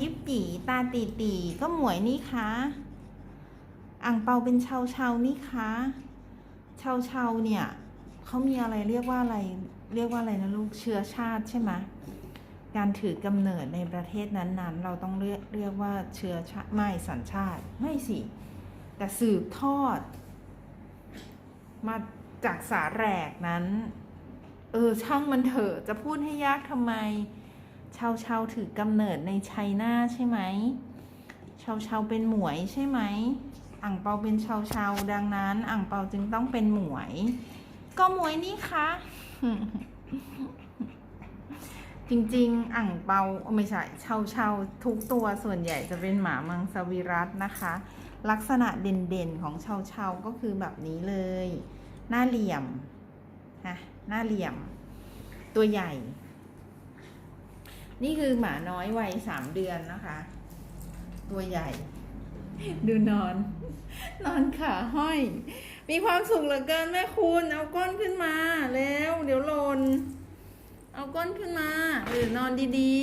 ยิบปีตาตีตีก็หมวยนี่คะอ่างเปาเป็นชาวชาวนี่คะชาวชาวเนี่ยเขามีอะไรเรียกว่าอะไรเรียกว่าอะไรนะลูกเชื้อชาติใช่ไหมการถือกำเนิดในประเทศนั้นๆ เราต้องเรียกเรียกว่าเชื้อชาติไม่สัญชาติไม่สิแต่สืบทอด มาจากสาแหรกนั้น เออช่างมันเถอะจะพูดให้ยากทำไม ชาวชาวถือกำเนิดในไชน่าใช่ไหม ชาวชาวเป็นหมวยใช่ไหม อ่างเปาเป็นชาวชาวดังนั้น อ่างเปาจึงต้องเป็นหมวย ก็หมวยนี่คะ จริงๆ อ่างเปาไม่ใช่ชาวชาวทุกตัวส่วนใหญ่จะเป็นหมามังสวิรัตนะคะ ลักษณะเด่นๆของชาวชาวก็คือแบบนี้เลย หน้าเหลี่ยมฮะหน้าเหลี่ยม ตัวใหญ่ นี่คือหมาน้อยวัยสามเดือนนะคะ ตัวใหญ่ ดูนอน นอนขาห้อย มีความสุขเหลือเกินแม่คุณ เอาก้นขึ้นมาแล้วเดี๋ยวหลนเอาก้นขึ้นมาหรือนอนดี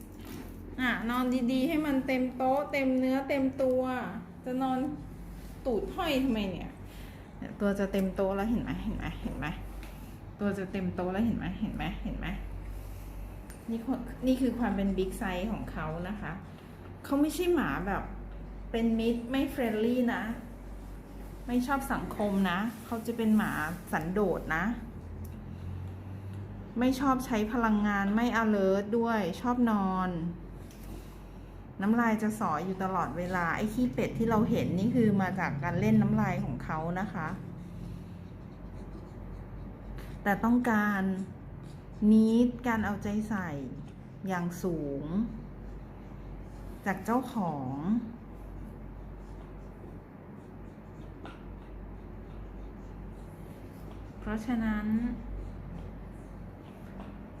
ๆอะนอนดีๆ ให้มันเต็มโต๊ะ เต็มเนื้อเต็มตัว จะนอนตูดห้อยทำไมเนี่ยเนี่ยตัวจะเต็มโต๊ะแล้วเห็นไหมเห็นไหมเห็นไหมตัวจะเต็มโต๊ะแล้วเห็นไหมเห็นไหมเห็นไหม นี่คือนี่คือความเป็นบิ๊กไซส์ของเขานะคะ เขาไม่ใช่หมาแบบเป็นมิตรไม่เฟรนลี่นะ ไม่ชอบสังคมนะ เขาจะเป็นหมาสันโดษนะ ไม่ชอบใช้พลังงานไม่ alert ด้วยชอบนอน น้ำลายจะสออยู่ตลอดเวลา ไอ้ขี้เป็ดที่เราเห็นนี่คือมาจากการเล่นน้ำลายของเขานะคะ แต่ต้องการ นี้การเอาใจใส่อย่างสูง จากเจ้าของ เพราะฉะนั้น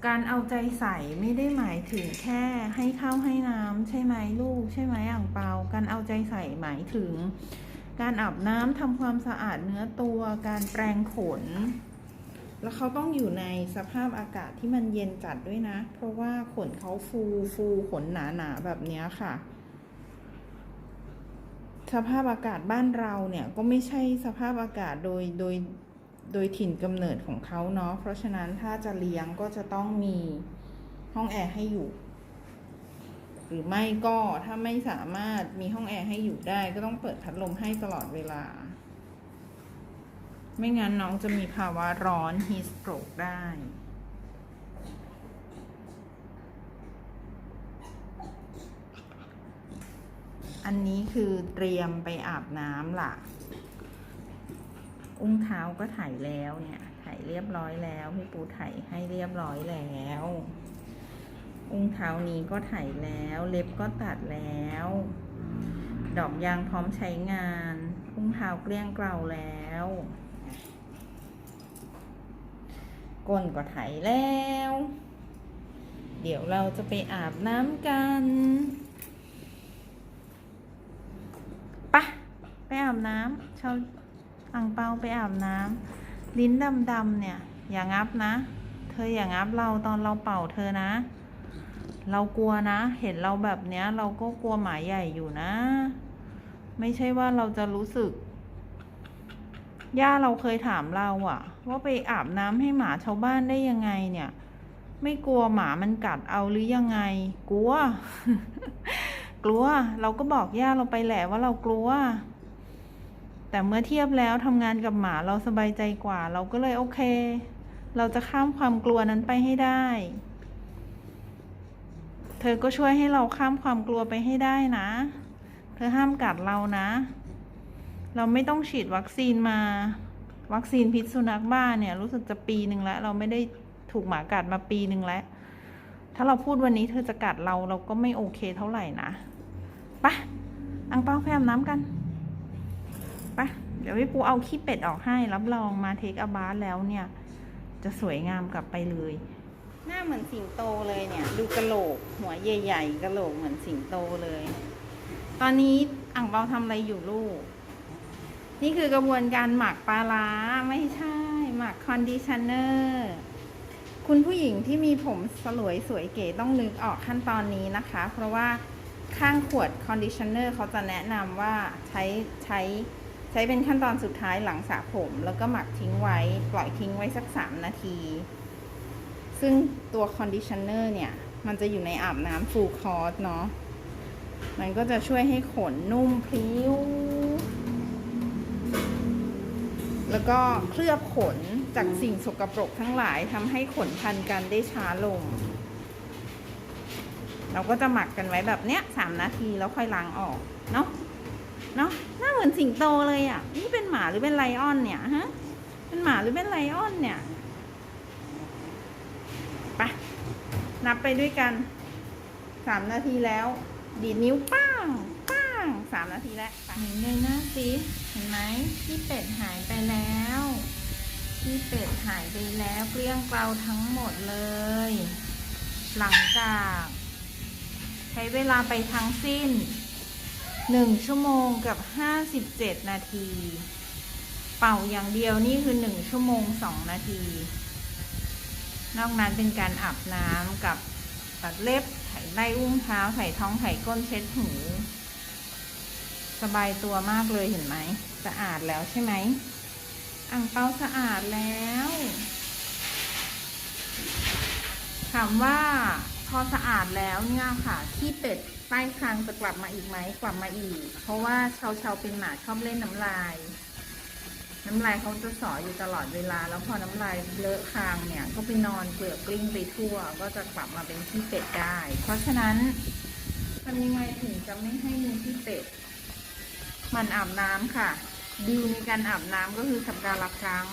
การเอาใจใส่ไม่ได้หมายถึงแค่ให้ข้าวให้น้ำใช่ไหมลูก ใช่ไหมอ่างเปา การเอาใจใส่หมายถึง การอาบน้ำทำความสะอาดเนื้อตัว การแปรงขน แล้วเขาต้องอยู่ในสภาพอากาศที่มันเย็นจัดด้วยนะ เพราะว่าขนเขาฟูฟูขนหนาหนาแบบนี้ค่ะ สภาพอากาศบ้านเราเนี่ยก็ไม่ใช่สภาพอากาศโดยโดยโดยถิ่นกำเนิดของเขาเนาะ เพราะฉะนั้นถ้าจะเลี้ยงก็จะต้องมีห้องแอร์ให้อยู่ หรือไม่ก็ถ้าไม่สามารถมีห้องแอร์ให้อยู่ได้ ก็ต้องเปิดพัดลมให้ตลอดเวลา ไม่งั้นน้องจะมีภาวะร้อน heat stroke ได้อันนี้คือเตรียมไปอาบน้ำล่ะอุ้งเท้าก็ถ่ายแล้วเนี่ย ถ่ายเรียบร้อยแล้ว พี่ปูถ่ายให้เรียบร้อยแล้ว อุ้งเท้านี้ก็ถ่ายแล้ว เล็บก็ตัดแล้ว ดอกยางพร้อมใช้งาน อุ้งเท้าเกลี้ยงเกลาแล้ว ก้นก็ไถแล้ว เดี๋ยวเราจะไปอาบน้ำกันปะไปอาบน้ำชาวอ่างเปาไปอาบน้ำลิ้นดำๆเนี่ย อย่างับนะ เธออย่างับเราตอนเราเป่าเธอนะ เรากลัวนะ เห็นเราแบบเนี้ย เราก็กลัวหมาใหญ่อยู่นะ ไม่ใช่ว่าเราจะรู้สึก ย่าเราเคยถามเราอะว่าไปอาบน้ำให้หมาชาวบ้านได้ยังไงเนี่ย ไม่กลัวหมามันกัดเอาหรือยังไง กลัว กลัว เราก็บอกย่าเราไปแหละว่าเรากลัว แต่เมื่อเทียบแล้วทำงานกับหมาเราสบายใจกว่า เราก็เลยโอเค เราจะข้ามความกลัวนั้นไปให้ได้ เธอก็ช่วยให้เราข้ามความกลัวไปให้ได้นะ เธอห้ามกัดเรานะ เราไม่ต้องฉีดวัคซีนมา วัคซีนพิษสุนัขบ้าเนี่ย รู้สึกจะปีหนึ่งแล้ว เราไม่ได้ถูกหมากัดมาปีหนึ่งแล้ว ถ้าเราพูดวันนี้เธอจะกัดเราเราก็ไม่โอเคเท่าไหร่นะปะอังเป้าไปอาบน้ำกันปะเดี๋ยวพี่ปูเอาขี้เป็ดออกให้ รับรองมาเทคอาบาสแล้วเนี่ย จะสวยงามกลับไปเลย หน้าเหมือนสิงโตเลยเนี่ย ดูกระโหลก หัวใหญ่ๆกระโหลกเหมือนสิงโตเลย ตอนนี้อ่างเปาทำอะไรอยู่ลูก นี่คือกระบวนการหมักปลาร้าไม่ใช่ หมักคอนดิชเนอร์คุณผู้หญิงที่มีผมสลวยสวยเก๋ต้องนึกออกขั้นตอนนี้นะคะ เพราะว่าข้างขวดคอนดิชเนอร์เขาจะแนะนำว่าใช้ใช้ใช้เป็นขั้นตอนสุดท้ายหลังสระผม แล้วก็หมักทิ้งไว้ ปล่อยทิ้งไว้สัก 3 นาที ซึ่งตัวคอนดิชเนอร์เนี่ย มันจะอยู่ในอาบน้ำฟูลคอร์สเนาะมันก็จะช่วยให้ขนนุ่มพลิ้ว แล้วก็เคลือบขนจากสิ่งสกปรกทั้งหลายทำให้ขนพันกันได้ช้าลง เราก็จะหมักกันไว้แบบเนี้ยสามนาทีแล้วค่อยล้างออกเนาะเนาะหน้าเหมือนสิงโตเลยอะ่ะ นี่เป็นหมาหรือเป็นไลออนเนี่ยฮะเป็นหมาหรือเป็นไลออนเนี่ยไปนับไปด้วยกันสามนาทีแล้ว ดีดนิ้วป้างางสามนาทีแล้วไปเห็นเลยนะสิเห็นไหมที่เป็ดหายไปแล้วที่เป็ดหายไปแล้วเกลี้ยงเกลาทั้งหมดเลย หลังจาก ใช้เวลาไปทั้งสิ้นหนึ่งชั่วโมงกับห้าสิบเจ็ดนาที เป่าอย่างเดียวนี่คือหนึ่งชั่วโมงสองนาที นอกนั้นเป็นการอาบน้ำกับตัดเล็บไถไล่อุ้งเท้าไถท้องไถก้นเช็ดหู สบายตัวมากเลยเห็นไหม สะอาดแล้วใช่ไหมอ่างเปาสะอาดแล้ว ถามว่าพอสะอาดแล้วเนี่ยค่ะที่เป็ดใต้คางจะกลับมาอีกไหมกลับมาอีก เพราะว่าชาวชาวเป็นหมาชอบเล่นน้ำลาย น้ำลายเขาจะสออยู่ตลอดเวลา แล้วพอน้ำลายเลอะคางเนี่ย ก็ไปนอนเกลือกกลิ้งไปทั่ว ก็จะกลับมาเป็นที่เป็ดได้ เพราะฉะนั้นทำยังไงถึงจะไม่ให้มีที่เป็ด มันอาบน้ำค่ะดีลในการอาบน้ำก็คือสัปดาห์ละครั้ง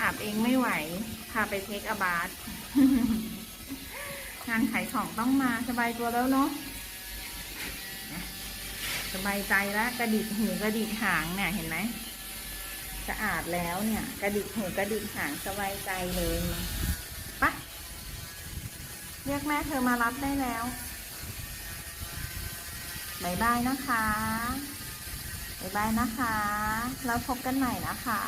อาบเองไม่ไหว พาไปเทคอบาร์งานขายของต้องมาสบายตัวแล้วเนาะสบายใจแล้วกระดิกหูกระดิกหางเนี่ยเห็นไหมสะอาดแล้วเนี่ย กระดิกหูกระดิกหางสบายใจเลยปะเรียกแม่เธอมารับได้แล้ว บายบายนะคะบายบายนะคะ แล้วพบกันใหม่นะคะ